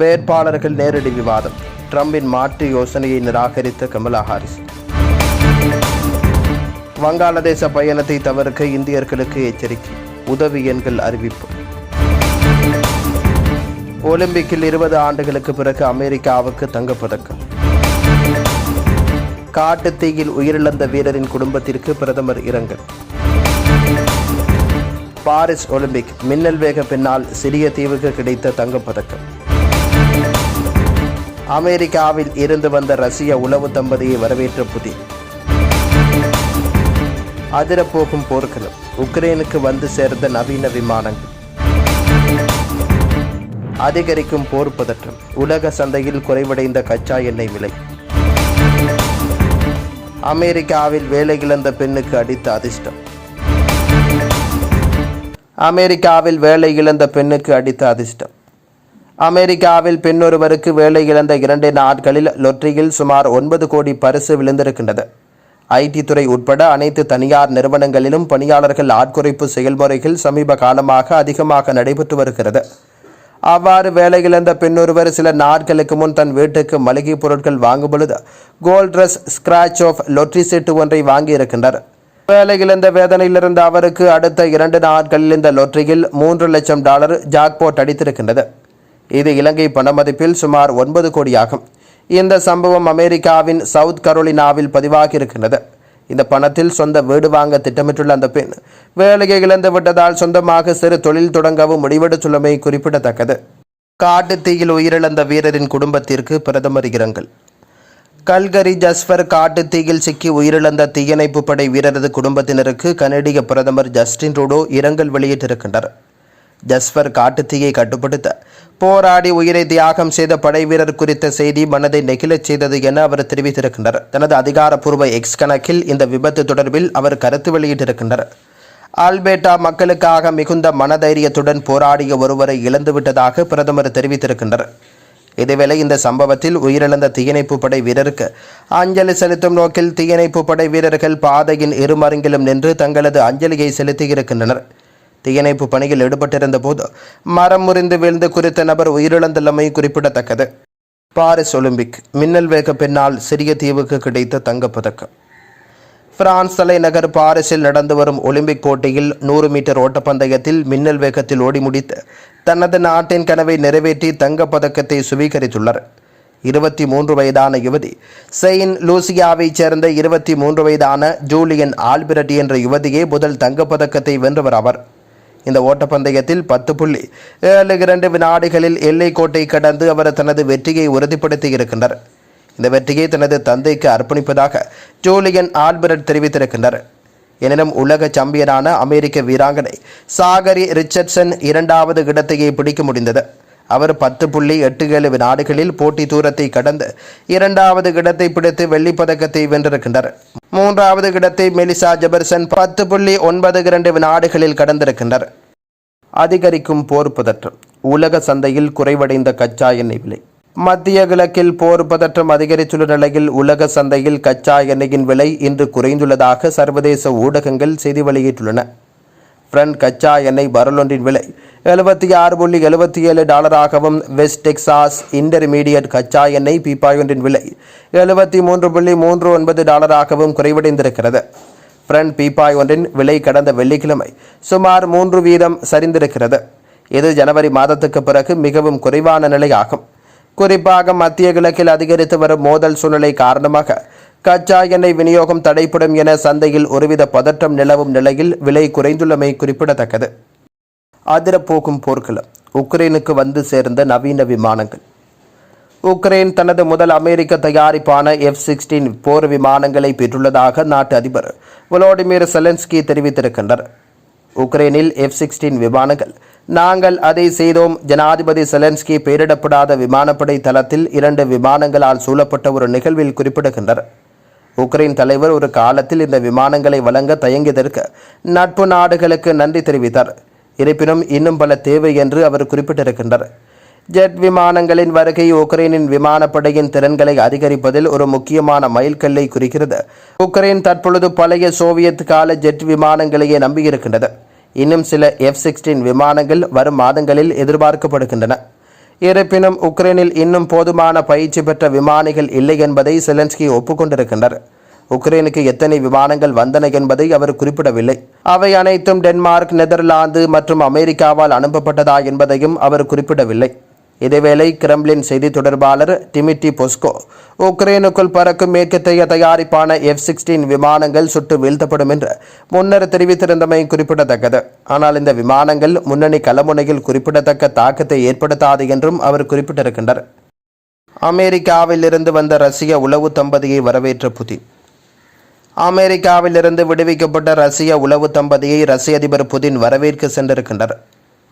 வேட்பாளர்கள் நேரடி விவாதம். ட்ரம்பின் மாற்று யோசனையை நிராகரித்த கமலா ஹாரிஸ். வங்காளதேச பயணத்தை தவிர்க்க இந்தியர்களுக்கு எச்சரிக்கை உதவி எண்கள் அறிவிப்பு. ஒலிம்பிக்கில் இருபது ஆண்டுகளுக்கு பிறகு அமெரிக்காவுக்கு தங்கப்பதக்கம். காட்டுத்தீயில் உயிரிழந்த வீரரின் குடும்பத்திற்கு பிரதமர் இரங்கல். பாரிஸ் ஒலிம்பிக் மின்னல் வேக பின்னால் சிறிய தீவுக்கு கிடைத்த தங்கப்பதக்கம். அமெரிக்காவில் இருந்து வந்த ரஷ்ய உளவு தம்பதியை வரவேற்ற புதின் அதிரப்போகும் போர்க்களம் உக்ரைனுக்கு வந்து சேர்ந்த நவீன விமானங்கள். அதிகரிக்கும் போர் பதற்றம் உலக சந்தையில் குறைவடைந்த கச்சா எண்ணெய் விலை. அமெரிக்காவில் வேலை இழந்த பெண்ணுக்கு அடித்த அதிர்ஷ்டம். அமெரிக்காவில் வேலை இழந்த பெண்ணுக்கு அடித்த அதிர்ஷ்டம். அமெரிக்காவில் பெண்ணொருவருக்கு வேலை இழந்த இரண்டு நாட்களில் லொட்ரியில் சுமார் ஒன்பது கோடி பரிசு விழுந்திருக்கின்றது. ஐடி துறை உட்பட அனைத்து தனியார் நிறுவனங்களிலும் பணியாளர்கள் ஆட்குறைப்பு செயல்முறைகள் சமீப காலமாக அதிகமாக நடைபெற்று வருகிறது. அவ்வாறு வேலை இழந்த பெண்ணொருவர் சில நாட்களுக்கு முன் தன் வீட்டுக்கு மளிகை பொருட்கள் வாங்கும் பொழுது gold dress scratch off lottery set ஒன்றை வாங்கியிருக்கின்றார். வேலை இழந்த அவருக்கு அடுத்த இரண்டு நாட்களில் இந்த லொட்டரியில் மூன்று லட்சம் டாலர் ஜாக்போட் அடித்திருக்கின்றது. இது இலங்கை பணமதிப்பில் சுமார் ஒன்பது கோடியாகும். இந்த சம்பவம் அமெரிக்காவின் சவுத் கரோலினாவில் பதிவாகி இந்த பணத்தில் சொந்த வீடு வாங்க திட்டமிட்டுள்ள அந்த பெண் வேலையை இழந்து விட்டதால் சொந்தமாக சிறு தொழில் தொடங்கவும் முடிவெடுத்துள்ளமை குறிப்பிடத்தக்கது. காட்டுத்தீயில் உயிரிழந்த வீரரின் குடும்பத்திற்கு பிரதமர் இரங்கல். கல்கரி ஜஸ்பர் காட்டுத்தீயில் சிக்கி உயிரிழந்த தீயணைப்பு படை வீரரது குடும்பத்தினருக்கு கனடிய பிரதமர் ஜஸ்டின் ரூடோ இரங்கல் வெளியிட்டிருக்கின்றார். ஜஸ்பர் காட்டுத்தீயை கட்டுப்படுத்த போராடி உயிரை தியாகம் செய்த படை வீரர் குறித்த செய்தி மனதை நெகிழச் செய்தது என அவர் தெரிவித்திருக்கின்றார். தனது அதிகாரப்பூர்வ எக்ஸ் கணக்கில் இந்த விபத்து தொடர்பில் அவர் கருத்து வெளியிட்டிருக்கின்றார். ஆல்பேட்டா மக்களுக்காக மிகுந்த மனதைரியத்துடன் போராடிய ஒருவரை இழந்துவிட்டதாக பிரதமர் தெரிவித்திருக்கின்றார். இதேவேளை இந்த சம்பவத்தில் உயிரிழந்த தீயணைப்பு படை வீரருக்கு அஞ்சலி செலுத்தும் நோக்கில் தீயணைப்பு படை வீரர்கள் பாதையின் இருமருங்கிலும் நின்று தங்களது அஞ்சலியை செலுத்தியிருக்கின்றனர். தீயணைப்பு பணியில் ஈடுபட்டிருந்த போது மரம் முறிந்து வீழ்ந்து குறித்த நபர் உயிரிழந்துள்ளமை குறிப்பிடத்தக்கது. பாரிஸ் ஒலிம்பிக் மின்னல் வேக பின்னால் சிறிய தீவுக்கு கிடைத்த தங்கப்பதக்கம். பிரான்ஸ் தலைநகர் பாரிஸில் நடந்து வரும் ஒலிம்பிக் போட்டியில் நூறு மீட்டர் ஓட்டப்பந்தயத்தில் மின்னல் வேகத்தில் ஓடி முடித்து தனது நாட்டின் கனவை நிறைவேற்றி தங்கப்பதக்கத்தை சுவீகரித்துள்ளார். இருபத்தி மூன்று வயதான யுவதி செயின் லூசியாவைச் சேர்ந்த இருபத்தி மூன்று வயதான ஜூலியன் ஆல்பிரட்டி என்ற யுவதியே முதல் தங்கப்பதக்கத்தை வென்றவர் அவர். இந்த ஓட்டப்பந்தயத்தில் பத்து புள்ளி ஏழு இரண்டு வினாடிகளில் எல்லை கோட்டை கடந்து அவர் தனது வெற்றியை உறுதிப்படுத்தி இருக்கின்றார் இந்த வெற்றியை தனது தந்தைக்கு அர்ப்பணிப்பதாக ஜூலியன் ஆல்பர்ட் தெரிவித்திருக்கின்றார். எனினும் உலக சாம்பியனான அமெரிக்க வீராங்கனை சாகரி ரிச்சர்ட்சன் இரண்டாவது இடத்தையே பிடிக்க முடிந்தது. அவர் பத்து புள்ளி எட்டு ஏழு வினாடிகளில் போட்டி தூரத்தை கடந்து இரண்டாவது இடத்தை பிடித்து வெள்ளிப் பதக்கத்தை வென்றிருக்கின்றார். மூன்றாவது இடத்தை மெலிசா ஜெபர்சன் பத்து புள்ளி ஒன்பது இரண்டு வினாடுகளில் கடந்திருக்கின்றார். அதிகரிக்கும் போர் பதற்றம். உலக சந்தையில் குறைவடைந்த கச்சா எண்ணெய் விலை. மத்திய கிழக்கில் போர் பதற்றம் அதிகரித்துள்ள நிலையில் உலக சந்தையில் கச்சா எண்ணெயின் விலை இன்று குறைந்துள்ளதாக சர்வதேச ஊடகங்கள் செய்தி வெளியிட்டுள்ளன. ஃப்ரண்ட் கச்சா எண்ணெய் பரலொன்றின் விலை. எழுபத்தி ஆறு புள்ளி எழுபத்தி ஏழு டாலராகவும் வெஸ்ட் டெக்சாஸ் இன்டர்மீடியட் கச்சா எண்ணெய் பீப்பாயொன்றின் விலை. எழுபத்தி மூன்று புள்ளி மூன்று ஒன்பது டாலராகவும் குறைவடைந்திருக்கிறது. ஃப்ரண்ட் பீப்பாய் ஒன்றின் விலை கடந்த வெள்ளிக்கிழமை சுமார் மூன்று வீதம் சரிந்திருக்கிறது. இது ஜனவரி மாதத்துக்கு பிறகு மிகவும் குறைவான நிலையாகும். குறிப்பாக மத்திய கிழக்கில் அதிகரித்து வரும் மோதல் சூழ்நிலை காரணமாக கச்சா எண்ணெய் விநியோகம் தடைப்படும் என சந்தையில் ஒருவித பதற்றம் நிலவும் நிலையில் விலை குறைந்துள்ளமை குறிப்பிடத்தக்கது. அதிரப்போக்கும் போர்க்களம். உக்ரைனுக்கு வந்து சேர்ந்த நவீன விமானங்கள். உக்ரைன் தனது முதல் அமெரிக்க தயாரிப்பான எஃப் சிக்ஸ்டீன் போர் விமானங்களை பெற்றுள்ளதாக நாட்டு அதிபர் விளாடிமிர் செலன்ஸ்கி தெரிவித்திருக்கின்றார். உக்ரைனில் எஃப் சிக்ஸ்டீன் விமானங்கள். நாங்கள் அதை செய்தோம். ஜனாதிபதி செலன்ஸ்கி பெயரிடப்படாத விமானப்படை தளத்தில் இரண்டு விமானங்களால் சூழப்பட்ட ஒரு நிகழ்வில் குறிப்பிடுகின்றனர் உக்ரைன் தலைவர் ஒரு காலத்தில் இந்த விமானங்களை வழங்க தயங்கியதற்கு நட்பு நாடுகளுக்கு நன்றி தெரிவித்தார். இருப்பினும் இன்னும் பல தேவை என்று அவர் குறிப்பிட்டிருக்கின்றார். ஜெட் விமானங்களின் வருகை உக்ரைனின் விமானப்படையின் திறன்களை அதிகரிப்பதில் ஒரு முக்கியமான மைல்கல்லை குறிக்கிறது. உக்ரைன் தற்பொழுது பழைய சோவியத் கால ஜெட் விமானங்களையே நம்பியிருக்கின்றது. இன்னும் சில எஃப் சிக்ஸ்டீன் விமானங்கள் வரும் மாதங்களில் எதிர்பார்க்கப்படுகின்றன. இருப்பினும் உக்ரைனில் இன்னும் போதுமான பயிற்சி பெற்ற விமானிகள் இல்லை என்பதை செலன்ஸ்கி ஒப்புக்கொண்டிருக்கின்றார் உக்ரைனுக்கு எத்தனை விமானங்கள் வந்தன என்பதை அவர் குறிப்பிடவில்லை. அவை அனைத்தும் டென்மார்க் நெதர்லாந்து மற்றும் அமெரிக்காவால் அனுப்பப்பட்டதா என்பதையும் அவர் குறிப்பிடவில்லை. இதேவேளை கிரெம்லின் செய்தி தொடர்பாளர் டிமிட்டி பொஸ்கோ உக்ரைனுக்குள் பறக்கும் மேற்கத்தைய தயாரிப்பான எஃப் சிக்ஸ்டீன் விமானங்கள் சுட்டு வீழ்த்தப்படும் என்று முன்னர் தெரிவித்திருந்தமை குறிப்பிடத்தக்கது. ஆனால் இந்த விமானங்கள் முன்னணி கலமுனையில் குறிப்பிடத்தக்க தாக்கத்தை ஏற்படுத்தாது என்றும் அவர் குறிப்பிட்டிருக்கின்றார் அமெரிக்காவில் இருந்து வந்த ரஷ்ய உளவு தம்பதியை வரவேற்ற புதின். அமெரிக்காவிலிருந்து விடுவிக்கப்பட்ட ரஷ்ய உளவு தம்பதியை ரஷ்ய அதிபர் புதின் வரவேற்க சென்றிருக்கின்றார்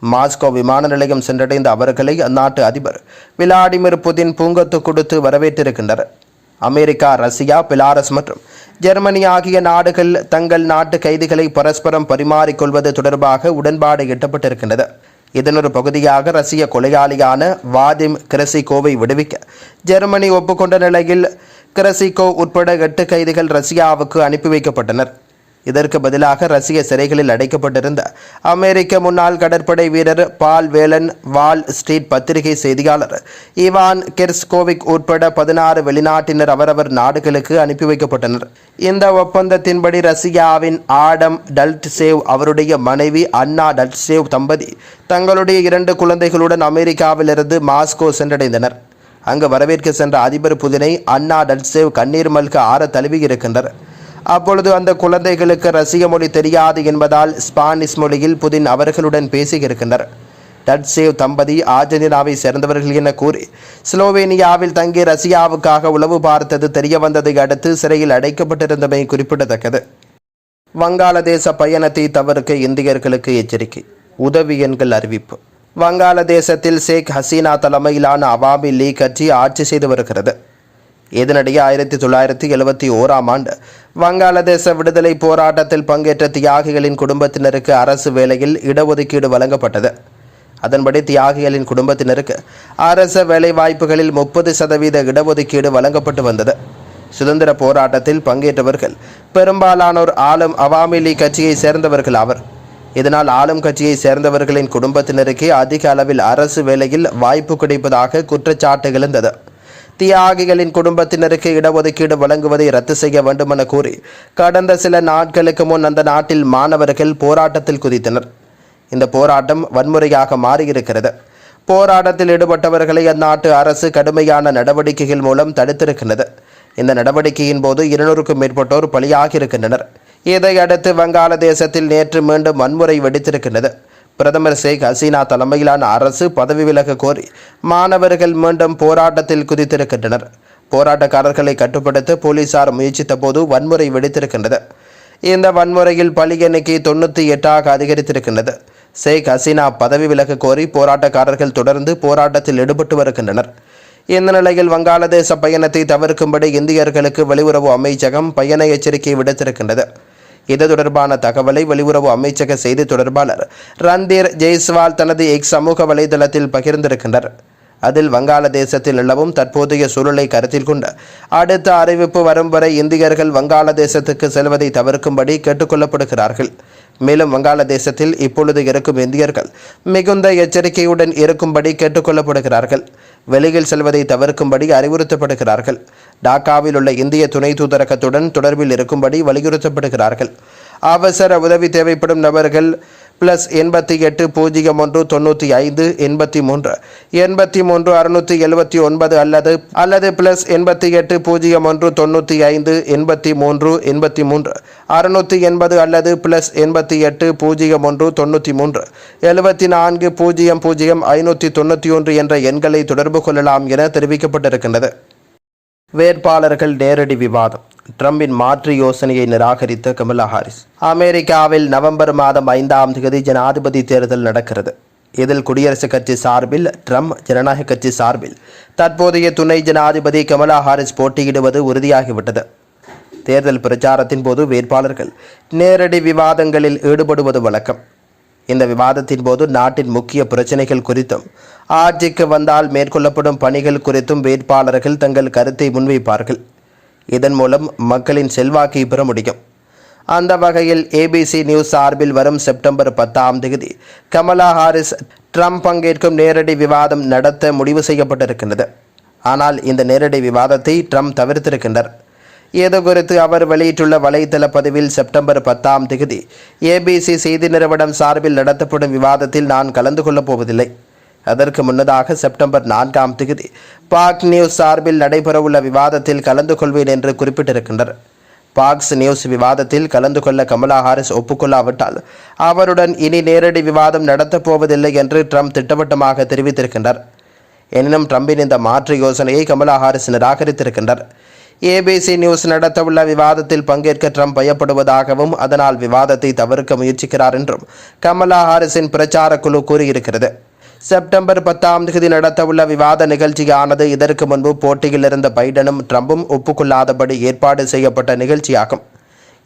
மாஸ்கோ விமான நிலையம் சென்றடைந்த அவர்களை அந்நாட்டு அதிபர் விளாடிமிர் புதின் பூங்கொத்து கொடுத்து வரவேற்றிருக்கின்றனர். அமெரிக்கா ரஷ்யா பிலாரஸ் மற்றும் ஜெர்மனி ஆகிய நாடுகள் தங்கள் நாட்டு கைதிகளை பரஸ்பரம் பரிமாறிக்கொள்வது தொடர்பாக உடன்பாடு எட்டப்பட்டிருக்கின்றது. இதனொரு பகுதியாக ரஷ்ய கொலையாளியான வாதிம் கிரசிகோவை விடுவிக்க ஜெர்மனி ஒப்புக்கொண்ட நிலையில் கிரசிகோ உட்பட எட்டு கைதிகள் ரஷ்யாவுக்கு அனுப்பி வைக்கப்பட்டனர். இதற்கு பதிலாக ரஷ்ய சிறைகளில் அடைக்கப்பட்டிருந்த அமெரிக்க முன்னாள் கடற்படை வீரர் பால் வேலன் வால் ஸ்ட்ரீட் பத்திரிகை செய்தியாளர் இவான் கெர்ஸ்கோவிக் உட்பட பதினாறு வெளிநாட்டினர் அவரவர் நாடுகளுக்கு அனுப்பி வைக்கப்பட்டனர். இந்த ஒப்பந்தத்தின்படி ரஷ்யாவின் ஆடம் டல்ட்சேவ் அவருடைய மனைவி அன்னா டல்ட்சேவ் தம்பதி தங்களுடைய இரண்டு குழந்தைகளுடன் அமெரிக்காவிலிருந்து மாஸ்கோ சென்றடைந்தனர். அங்கு வரவேற்க சென்ற அதிபர் புதினை அன்னா டல்ட்சேவ் கண்ணீர் மல்க ஆற தழுவி இருக்கின்றனர். அப்பொழுது அந்த குழந்தைகளுக்கு ரஷ்ய மொழி தெரியாது என்பதால் ஸ்பானிஷ் மொழியில் புதின் அவர்களுடன் பேசியிருக்கின்றனர். டட்சேவ் தம்பதி ஆர்ஜென்டினாவை சேர்ந்தவர்கள் என கூறி ஸ்லோவேனியாவில் தங்கி ரஷ்யாவுக்காக உளவு பார்த்தது தெரிய வந்ததை அடுத்து சிறையில் அடைக்கப்பட்டிருந்தமை குறிப்பிடத்தக்கது. வங்காளதேச பயணத்தை தவிர்க்க இந்தியர்களுக்கு எச்சரிக்கை உதவி எண்கள் அறிவிப்பு. வங்காளதேசத்தில் ஷேக் ஹசீனா தலைமையிலான அவாமி லீக் கட்சி ஆட்சி செய்து வருகிறது. இதனிடையே ஆயிரத்தி தொள்ளாயிரத்தி எழுபத்தி ஓராம் ஆண்டு வங்காளதேச விடுதலை போராட்டத்தில் பங்கேற்ற தியாகிகளின் குடும்பத்தினருக்கு அரசு வேலையில் இடஒதுக்கீடு வழங்கப்பட்டது. அதன்படி தியாகிகளின் குடும்பத்தினருக்கு அரச வேலைவாய்ப்புகளில் முப்பது சதவீத இடஒதுக்கீடு வழங்கப்பட்டு வந்தது. சுதந்திர போராட்டத்தில் பங்கேற்றவர்கள் பெரும்பாலானோர் ஆளும் அவாமி லீக் கட்சியை சேர்ந்தவர்கள் ஆவர். இதனால் ஆளும் கட்சியை சேர்ந்தவர்களின் குடும்பத்தினருக்கே அதிக அளவில் அரசு வேலையில் வாய்ப்பு கிடைப்பதாக குற்றச்சாட்டு எழுந்தது. தியாகிகளின் குடும்பத்தினருக்கு இடஒதுக்கீடு வழங்குவதை ரத்து செய்ய வேண்டுமென கூறி கடந்த சில நாட்களுக்கு முன் அந்த நாட்டில் மாணவர்கள் போராட்டத்தில் குதித்தனர். இந்த போராட்டம் வன்முறையாக மாறியிருக்கிறது. போராட்டத்தில் ஈடுபட்டவர்களை அந்நாட்டு அரசு கடுமையான நடவடிக்கைகள் மூலம் தடுத்திருக்கின்றது இந்த நடவடிக்கையின் போது இருநூறுக்கும் மேற்பட்டோர் பலியாகியிருக்கின்றனர். இதையடுத்து வங்காளதேசத்தில் நேற்று மீண்டும் வன்முறை வெடித்திருக்கின்றது. பிரதமர் ஷேக் ஹசீனா தலைமையிலான அரசு பதவி விலக கோரி மாணவர்கள் மீண்டும் போராட்டத்தில் குதித்திருக்கின்றனர். போராட்டக்காரர்களை கட்டுப்படுத்த போலீசார் முயற்சித்த போது வன்முறை வெடித்திருக்கின்றது. இந்த வன்முறையில் பலி எண்ணிக்கை தொண்ணூற்றி எட்டாக அதிகரித்திருக்கின்றது. ஷேக் ஹசீனா பதவி விலக கோரி போராட்டக்காரர்கள் தொடர்ந்து போராட்டத்தில் ஈடுபட்டு வருகின்றனர். இந்த நிலையில் வங்காளதேச பயணத்தை தவிர்க்கும்படி இந்தியர்களுக்கு வெளியுறவு அமைச்சகம் பயண எச்சரிக்கை விடுத்திருக்கின்றது. இது தொடர்பான தகவலை வெளியுறவு அமைச்சக செய்தி தொடர்பாளர் ரந்தீர் ஜெய்ஸ்வால் தனது எக்ஸ் சமூக வலைதளத்தில் பகிர்ந்திருக்கின்றார். அதில் வங்காளதேசத்தில் நிலவும் தற்போதைய சூழலை கருத்தில் கொண்டு அடுத்த அறிவிப்பு வரும் வரை இந்தியர்கள் வங்காளதேசத்துக்கு செல்வதை தவிர்க்கும்படி கேட்டுக்கொள்ளப்படுகிறார்கள். மேலும் வங்காளதேசத்தில் இப்பொழுது இருக்கும் இந்தியர்கள் மிகுந்த எச்சரிக்கையுடன் இருக்கும்படி கேட்டுக்கொள்ளப்படுகிறார்கள். வெளியில் செல்வதை தவிர்க்கும்படி அறிவுறுத்தப்படுகிறார்கள். டாக்காவில் உள்ள இந்திய துணை தூதரகத்துடன் தொடர்பில் இருக்கும்படி வலியுறுத்தப்படுகிறார்கள். அவசர உதவி தேவைப்படும் நபர்கள் பிளஸ் எண்பத்தி எட்டு பூஜ்ஜியம் ஒன்று தொண்ணூற்றி ஐந்து எண்பத்தி மூன்று. எண்பத்தி மூன்று அறுநூற்றி எழுபத்தி ஒன்பது அல்லது அல்லது பிளஸ் எண்பத்தி எட்டு பூஜ்ஜியம் ஒன்று தொண்ணூற்றி ஐந்து எண்பத்தி மூன்று எண்பத்தி மூன்று. அறுநூற்றி எண்பது அல்லது பிளஸ் எண்பத்தி எட்டு பூஜ்ஜியம் ஒன்று தொண்ணூற்றி மூன்று. எழுபத்தி நான்கு பூஜ்ஜியம் பூஜ்ஜியம் ஐநூற்றி தொண்ணூற்றி ஒன்று என்ற எண்களை தொடர்பு கொள்ளலாம் என தெரிவிக்கப்பட்டிருக்கின்றது. வேட்பாளர்கள் நேரடி விவாதம். ட்ரம்பின் மாற்று யோசனையை நிராகரித்த கமலா ஹாரிஸ். அமெரிக்காவில் நவம்பர் மாதம் ஐந்தாம் தேதி ஜனாதிபதி தேர்தல் நடக்கிறது. இதில் குடியரசுக் கட்சி சார்பில் ட்ரம்ப் ஜனநாயக கட்சி சார்பில் தற்போதைய துணை ஜனாதிபதி கமலா ஹாரிஸ் போட்டியிடுவது உறுதியாகிவிட்டது. தேர்தல் பிரச்சாரத்தின் போது வேட்பாளர்கள் நேரடி விவாதங்களில் ஈடுபடுவது வழக்கம். இந்த விவாதத்தின் போது நாட்டின் முக்கிய பிரச்சனைகள் குறித்தும் ஆட்சிக்கு வந்தால் மேற்கொள்ளப்படும் பணிகள் குறித்தும் வேட்பாளர்கள் தங்கள் கருத்தை முன்வைப்பார்கள். இதன் மூலம் மக்களின் செல்வாக்கை பெற முடியும். அந்த வகையில் ஏபிசி நியூஸ் சார்பில் வரும் செப்டம்பர் பத்தாம் தேதி கமலா ஹாரிஸ் ட்ரம்ப் பங்கேற்கும் நேரடி விவாதம் நடத்த முடிவு செய்யப்பட்டிருக்கின்றது. ஆனால் இந்த நேரடி விவாதத்தை ட்ரம்ப் தவிர்த்திருக்கின்றார். இது குறித்து அவர் வெளியிட்டுள்ள வலைதள பதிவில் செப்டம்பர் பத்தாம் தேதி ஏபிசி செய்தி நிறுவனம் சார்பில் நடத்தப்படும் விவாதத்தில் நான் கலந்து கொள்ளப் போவதில்லை. அதற்கு முன்னதாக செப்டம்பர் நான்காம் தேதி பாக் நியூஸ் சார்பில் நடைபெறவுள்ள விவாதத்தில் கலந்து கொள்வேன் என்று குறிப்பிட்டிருக்கின்றனர். பாக்ஸ் நியூஸ் விவாதத்தில் கலந்து கொள்ள கமலா ஹாரிஸ் ஒப்புக்கொள்ளாவிட்டால் அவருடன் இனி நேரடி விவாதம் நடத்தப் போவதில்லை என்று ட்ரம்ப் திட்டவட்டமாக தெரிவித்திருக்கின்றார். எனினும் ட்ரம்பின் இந்த மாற்று யோசனையை கமலா ஹாரிஸ் நிராகரித்திருக்கின்றார். ஏபிசி நியூஸ் நடத்தவுள்ள விவாதத்தில் பங்கேற்க ட்ரம்ப் பயப்படுவதாகவும் அதனால் விவாதத்தை தவிர்க்க முயற்சிக்கிறார் என்றும் கமலா ஹாரிஸின் பிரச்சார குழு கூறியிருக்கிறது. செப்டம்பர் பத்தாம் தேதி நடத்தவுள்ள விவாத நிகழ்ச்சியானது இதற்கு முன்பு போட்டியில் இருந்த பைடனும் ட்ரம்பும் ஒப்புக்கொள்ளாதபடி ஏற்பாடு செய்யப்பட்ட நிகழ்ச்சியாகும்.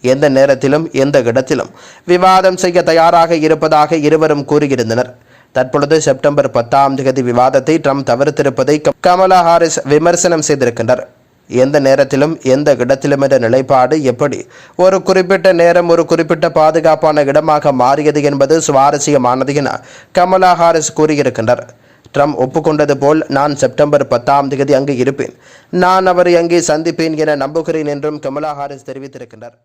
எந்த நேரத்திலும் எந்த இடத்திலும் விவாதம் செய்ய தயாராக இருப்பதாக இருவரும் கூறியிருந்தனர். தற்பொழுது செப்டம்பர் பத்தாம் தேதி விவாதத்தை ட்ரம்ப் தவிர்த்திருப்பதை க- கமலா ஹாரிஸ் விமர்சனம் செய்திருக்கின்றனர் எந்த நேரத்திலும் எந்த இடத்திலும் என்ற நிலைப்பாடு எப்படி? ஒரு குறிப்பிட்ட நேரம் ஒரு குறிப்பிட்ட பாதுகாப்பான இடமாக மாறியது என்பது சுவாரஸ்யமானது என கமலா ஹாரிஸ் கூறியிருக்கின்றார். ட்ரம்ப் ஒப்புக்கொண்டது போல் நான் செப்டம்பர் பத்தாம் தேதி அங்கு இருப்பேன். நான் அவரை அங்கே சந்திப்பேன் என நம்புகிறேன் என்றும் கமலா ஹாரிஸ் தெரிவித்திருக்கின்றார்.